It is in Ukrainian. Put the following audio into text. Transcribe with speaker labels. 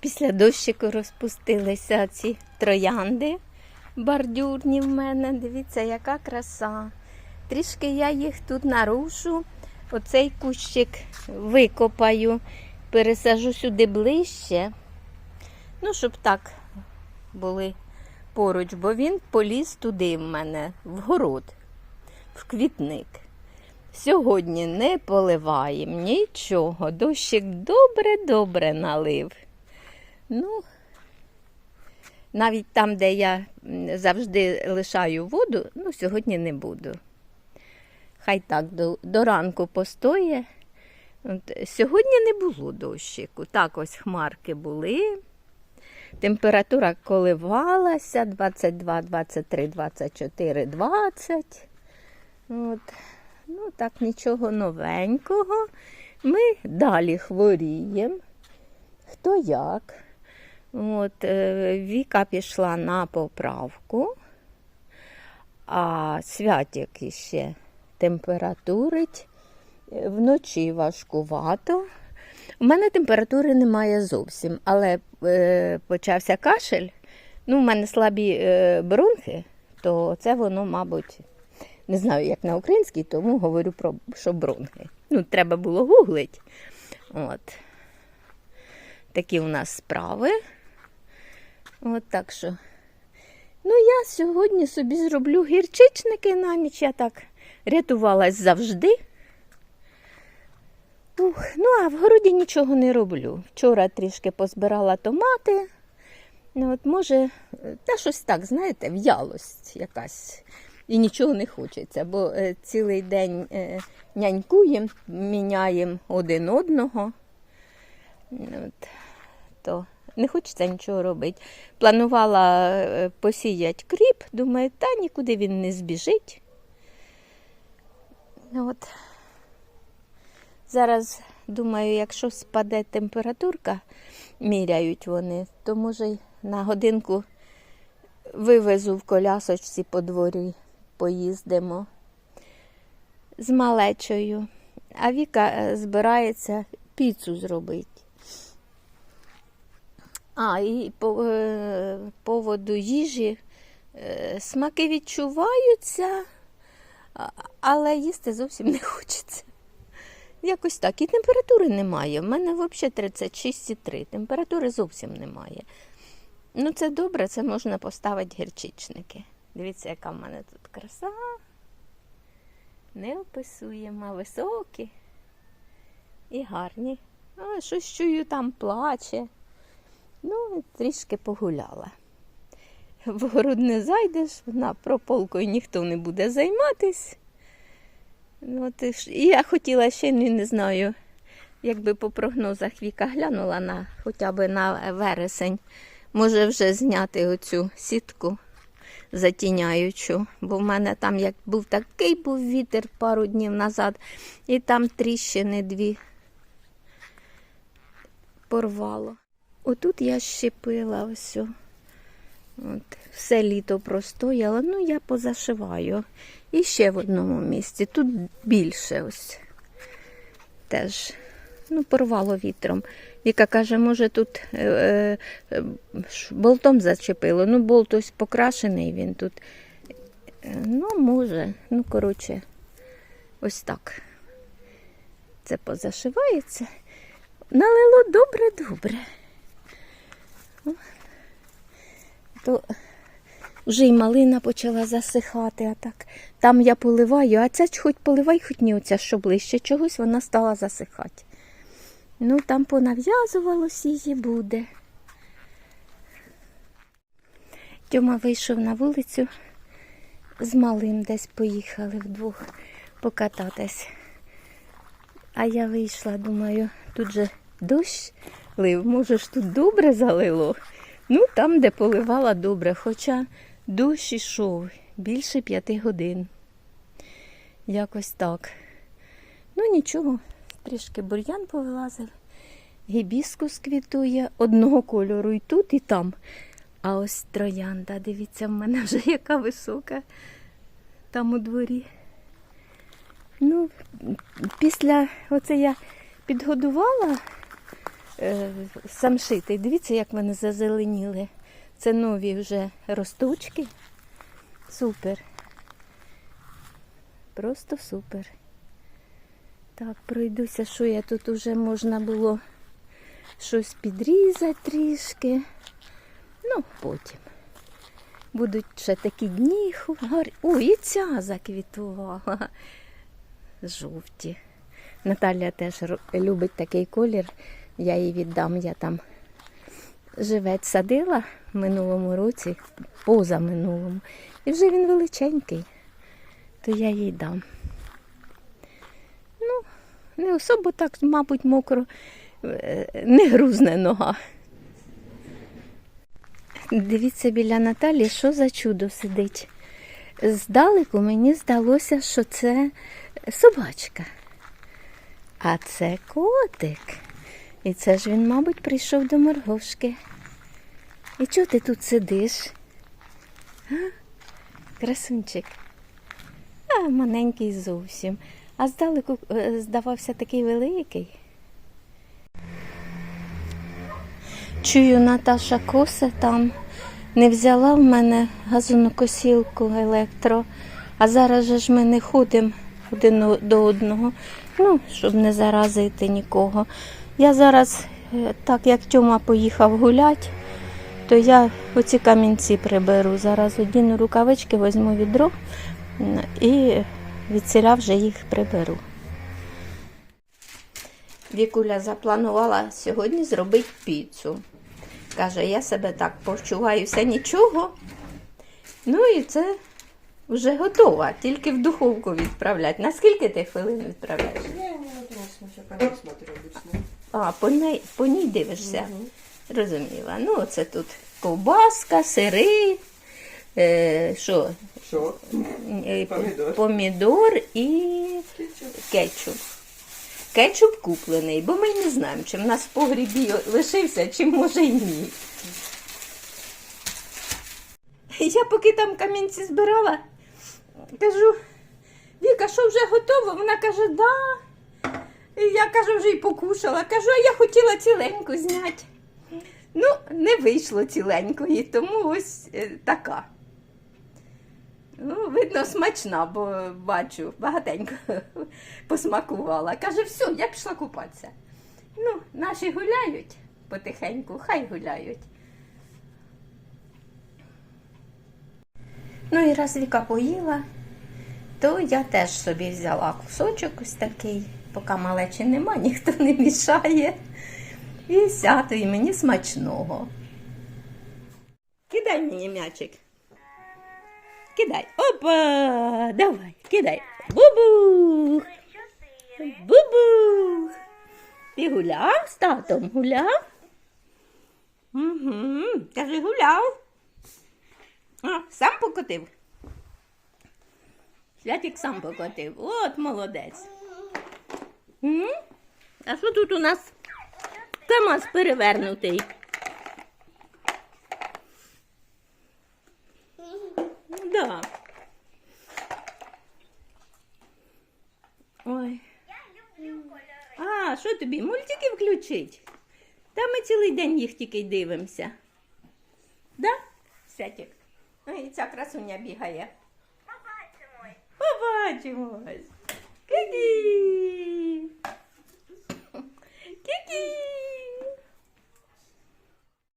Speaker 1: Після дощику розпустилися ці троянди бордюрні в мене. Дивіться, яка краса. Трішки я їх тут нарушу. Оцей кущик викопаю, пересажу сюди ближче. Ну, щоб так були поруч, бо він поліз туди в мене, в город, в квітник. Сьогодні не поливаємо нічого. Дощик добре-добре налив. Ну, навіть там, де я завжди лишаю воду, ну, сьогодні не буду. Хай так до, до ранку постоє. От, сьогодні не було дощику. Так ось хмарки були. Температура коливалася 22, 23, 24, 20. От. Ну, так, нічого новенького. Ми далі хворіємо. Хто як? От, е, Віка пішла на поправку, а святик іще температурить. Е, Вночі важкувато. У мене температури немає зовсім, але е, почався кашель. Ну, у мене слабі е, бронхи, то це воно, мабуть, не знаю, як на українській, тому говорю про що бронхи. Ну, треба було гуглити. От. Такі у нас справи. От так що. Ну, я сьогодні собі зроблю гірчичники на ніч. Я так рятувалась завжди. Ух, ну, а в городі нічого не роблю. Вчора трішки позбирала томати. Ну, от, може, та щось так, знаєте, в'ялость якась. І нічого не хочеться, бо е, цілий день е, нянькуємо, міняємо один одного. От, то не хочеться нічого робити. Планувала е, посіяти кріп, думаю, та нікуди він не збіжить. От. Зараз, думаю, якщо спаде температурка, міряють вони, то може на годинку вивезу в колясочці по дворі, поїздимо з малечою. А Віка е, збирається піцу зробити. А, і по е, поводу їжі е, смаки відчуваються, але їсти зовсім не хочеться. Якось так. І температури немає. У мене взагалі 36,3. Температури зовсім немає. Ну, це добре, це можна поставити гірчичники. Дивіться, яка в мене тут краса. Не описуємо, високі і гарні. А щось чую, там плаче. Ну, трішки погуляла. В город не зайдеш, на прополкою ніхто не буде займатись. Ну, і ж- і я хотіла ще ну, не знаю, якби по прогнозах Віка глянула на хоча б на вересень, може вже зняти оцю сітку затіняючу, бо в мене там як був такий був вітер пару днів назад, і там тріщини дві порвало. Отут я щепила ось. От, все літо простояло, ну я позашиваю. І ще в одному місці. Тут більше ось. Теж, ну, порвало вітром. Віка каже, може тут е, е, болтом зачепило. Ну, болт ось покрашений він тут. Е, Ну, може, ну, коротше, ось так. Це позашивається. Налило добре-добре. То вже й малина почала засихати, а так. Там я поливаю, а ця хоч поливай, хоч ні оця, що ближче чогось, вона стала засихати. Ну, там понав'язувалось її буде. Тьома вийшов на вулицю, з малим десь поїхали вдвох покататись. А я вийшла, думаю, тут же дощ лив, може ж тут добре залило. Ну, там, де поливала добре, хоча дощ ішов більше п'яти годин. Якось так. Ну нічого, трішки бур'ян повилазив, гібіскус квітує одного кольору і тут, і там. А ось троянда, дивіться, в мене вже яка висока там у дворі. Ну, після оце я підгодувала самшити. Дивіться, як вони зазеленіли. Це нові вже росточки. Супер. Просто супер. Так, пройдуся, що я тут уже можна було щось підрізати трішки. Ну, потім. Будуть ще такі дні гарні. О, і ця заквітувала. Жовті. Наталя теж любить такий колір. Я їй віддам. Я там живець садила в минулому році, поза минулому. І вже він величенький, то я їй дам. Ну, не особо так, мабуть, мокро, е, не грузне нога. Дивіться біля Наталі, що за чудо сидить. Здалеку мені здалося, що це собачка. А це котик. І це ж він, мабуть, прийшов до моргошки. І чого ти тут сидиш? А? Красунчик. А, маленький зовсім. А здалеку е, здавався такий великий. Чую, Наташа косе там не взяла в мене газонокосілку електро, а зараз же ж ми не ходимо один до одного, ну, щоб не заразити нікого. Я зараз, е, так як Тьома поїхав гулять, то я оці камінці приберу. Зараз одіну рукавички, візьму відро і відсіля вже їх приберу. Вікуля запланувала сьогодні зробити піцу. Каже, я себе так почуваюся нічого. Ну і це вже готова, тільки в духовку відправляти. На скільки ти хвилин відправляєш?
Speaker 2: Я не смотрю обычно.
Speaker 1: А, по ній, по ній дивишся. Розуміла. Ну, оце тут ковбаска, сири, е, що,
Speaker 2: Що?
Speaker 1: е,
Speaker 2: Помідор.
Speaker 1: помідор і
Speaker 2: Кетчуп.
Speaker 1: кетчуп. Кетчуп куплений, бо ми не знаємо, чи в нас в погрібі лишився, чи може й ні. Я поки там камінці збирала, кажу, Віка, що вже готово? Вона каже, да. І я кажу, вже й покушала. Кажу, а я хотіла ціленьку зняти. Ну, не вийшло ціленької, тому ось е, така. Ну, видно, смачна, бо бачу, багатенько посмакувала. Каже, все, я пішла купатися. Ну, наші гуляють потихеньку, хай гуляють. Ну і раз Віка поїла, то я теж собі взяла кусочок ось такий, поки малечі нема, ніхто не мішає. І сяду, і мені смачного. Кидай мені м'ячик. Кидай. Опа! Давай, кидай. Бубух! Бубух! Ти гуляв з татом? Гуляв? Угу. Кажи, гуляв. А, сам покотив. Святик сам покотив. От молодець. М? А що тут у нас? КамАЗ перевернутий. Да. Ой. А, що тобі? Мультики включить? Та ми цілий день їх тільки дивимося. Да? Святик? Ой, ця красуня бігає. Побачимось. Кі-кі. Кі-кі.